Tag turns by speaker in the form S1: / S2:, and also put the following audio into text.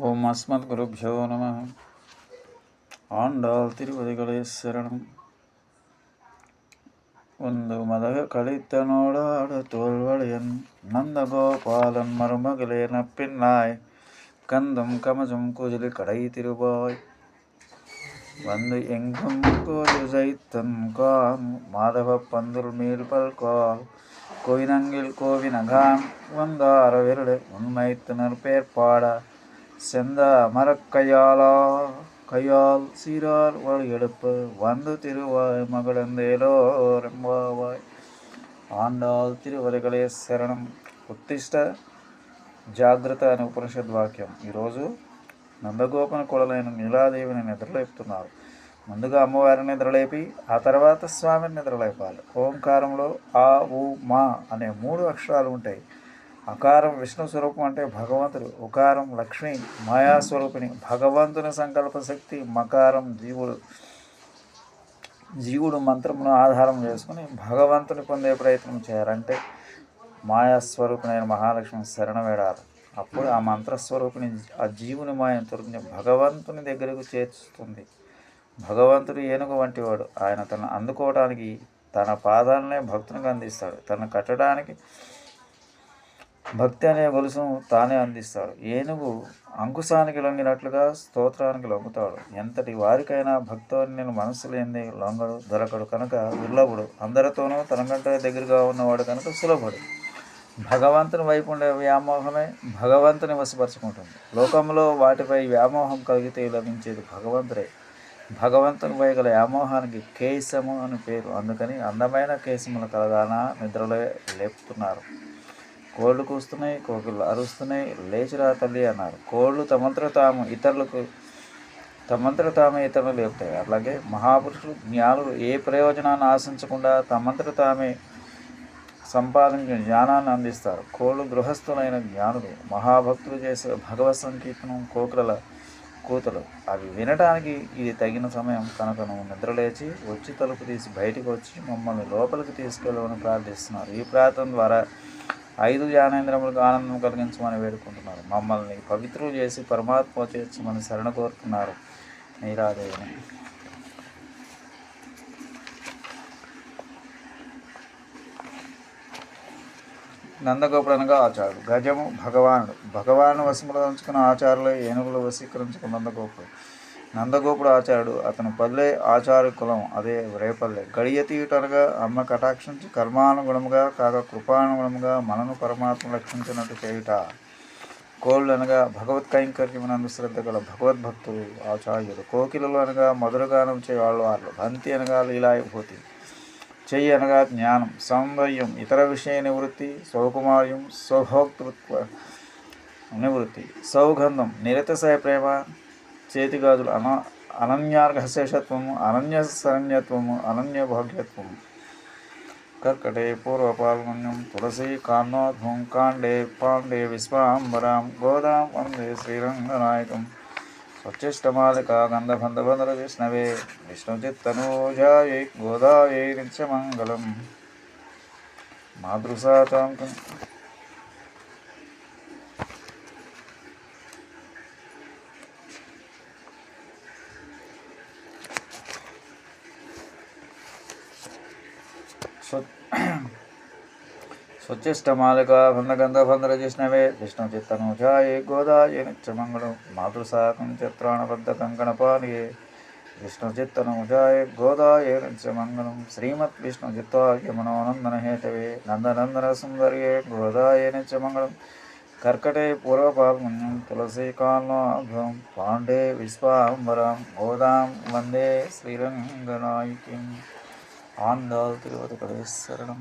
S1: ஓம் அஸ்மத் குருப்யோ நம ஆண்டாள் திருவதிகளே சரணம் ಒಂದು ಮದಗ ಕಳಿತನೋಡಾಡ ತೋಳ್ವಳೆಯನ್ நந்தகோபாலன் மருமகளே நப்பின்னாய் கந்தம் கமஜம் குஜலி கடை திருபாய் வந்து எங்கும் கோயில் ஜெயித்தன் கான் மாதவ பந்துல் மேல் பல்கால் கோயினங்கில் கோவினகான் வந்தார விரடு உண்மைத்தினர் பேர் பாட செந்த மரக்கையாலா கையால் சீரார் வழி எடுப்பு வந்து திருவாய் மகளந்தேலோரெம்பாவாய் ఆండాల్ తిరువరగలే శరణం ఉత్తిష్ట జాగ్రత్త అనే ఉపనిషద్ వాక్యం ఈరోజు నందగోపన కొడలైన నీలాదేవిని నిద్రలేపుతున్నారు ముందుగా అమ్మవారిని నిద్రలేపి ఆ తర్వాత స్వామిని నిద్రలేపాలి ఓంకారంలో ఆ ఊ మా అనే మూడు అక్షరాలు ఉంటాయి అకారం విష్ణు స్వరూపం అంటే భగవంతుడు ఉకారం లక్ష్మి మాయాస్వరూపిణి భగవంతుని సంకల్ప శక్తి మకారం జీవుడు. జీవుడు మంత్రమును ఆధారం చేసుకుని భగవంతుని పొందే ప్రయత్నం చేయాలంటే మాయాస్వరూపిణైన మహాలక్ష్మి శరణ వేడాలి. అప్పుడు ఆ మంత్రస్వరూపిణి ఆ జీవుని మాయం తొలగి భగవంతుని దగ్గరకు చేర్చుతుంది. భగవంతుడు ఏనుగు వంటివాడు. ఆయన తను అందుకోవడానికి తన పాదాలనే భక్తునికి అందిస్తాడు. తను కట్టడానికి భక్తి అనే గొలుసు తానే అందిస్తాడు. ఏనుగు అంకుశానికి లొంగినట్లుగా స్తోత్రానికి లొంగుతాడు. ఎంతటి వారికైనా నేను మనసు లేని లొంగడు దొరకడు కనుక దుర్లభుడు. అందరితోనూ తనకంటే దగ్గరగా ఉన్నవాడు కనుక సులభుడు. భగవంతుని వైపు ఉండే వ్యామోహమే భగవంతుని వశపరచుకుంటుంది. లోకంలో వాటిపై వ్యామోహం కలిగితే లభించేది భగవంతుడే. భగవంతుని పై గల వ్యామోహానికి కేశము అని పేరు. అందుకని అందమైన కేశముల కలగాన నిద్రలే లేపుతున్నారు. కోళ్ళు కూస్తున్నాయి కోకిళ్ళు అరుస్తున్నాయి లేచిరా తల్లి అన్నారు. కోళ్ళు తమంతట తాము ఇతరులకు తమంతట తామే ఇతరులు లేపుతాయి. అలాగే మహాపురుషులు జ్ఞానులు ఏ ప్రయోజనాన్ని ఆశించకుండా తమంతట తామే సంపాదించిన జ్ఞానాన్ని అందిస్తారు. కోళ్ళు గృహస్థులైన జ్ఞానులు మహాభక్తులు చేసే భగవత్ సంకీర్తనం కోకుల కూతలు. అవి వినటానికి ఇది తగిన సమయం. కనుక నువ్వు నిద్రలేచి వచ్చి తలుపు తీసి బయటకు వచ్చి మమ్మల్ని లోపలికి తీసుకెళ్ళమని ప్రార్థిస్తున్నారు. ఈ ప్రార్థన ద్వారా ఐదు జ్ఞానేంద్రములకు ఆనందం కలిగించమని వేడుకుంటున్నారు. మమ్మల్ని పవిత్రులు చేసి పరమాత్మ చేర్చమని శరణ కోరుతున్నారు. నీరాదేవిని నందగోపుడు అనగా ఆచారుడు గజము భగవానుడు. భగవాను వశములు ఉంచుకున్న ఆచారులు ఏనుగులు వశీకరించుకున్న నందగోపుడు నందగోపుడు ఆచారుడు అతను పల్లె ఆచార్య కులం. అదే రేపల్లె. గడియ తీయటనగా అమ్మ కటాక్షించి కర్మానుగుణముగా కాక కృపానుగుణముగా మనను పరమాత్మ రక్షించినట్టు చేయుట. కోళ్ళు అనగా భగవత్ కైంకర్యమునందు శ్రద్ధ గల భగవద్భక్తులు ఆచార్యులు. కోకిలలు అనగా మధురగానం చేయవాళ్ళు వాళ్ళు బంతి అనగా లీలాయభూతి. చెయ్యి అనగా జ్ఞానం. సౌందర్యం ఇతర విషయ నివృత్తి. సౌకుమార్యం స్వభోక్తృత్వ నివృత్తి. సౌగంధం నిరతసాయ ప్రేమ. చేతిగాజులు అన అనన్యార్ఘశేషత్వము అనన్య శరణ్యత్వము అనన్య భాగ్యత్వము కర్కటే పూర్వపాల్మన్యం తులసి కాన్నోధ్వం కాండే పాండే విశ్వాంబరాం గోదాం వందే శ్రీరంగనాయకం. స్వచ్ఛిష్టమాలిక గంధబంధబంధర విష్ణవే విష్ణుచిత్తనూజాయై గోదాయై నిత్యమంగళం. మాతృసాతాం స్వచ్ఛిష్టమాలిక భందగంధ భందర జిష్ణవే విష్ణు చిత్తనుజాయే గోదాయే నిత్యమంగళం మాతృసాకం చిత్రాణబద్ధ కంకణపానియే విష్ణు చిత్తనుజాయ గోదాయే నిత్యమంగళం శ్రీమత్ విష్ణు చిత్తాయ మనోనందన హేతవే నందనందన సుందర్యే గోదాయే నిత్యమంగళం కర్కటే పూర్వపాల్మన్యం తులసీకాల్నాభం పాండే విశ్వాంబరం గోదాం వందే శ్రీరంగనాయకిం. ఆందాల్ తిరువతి శరణం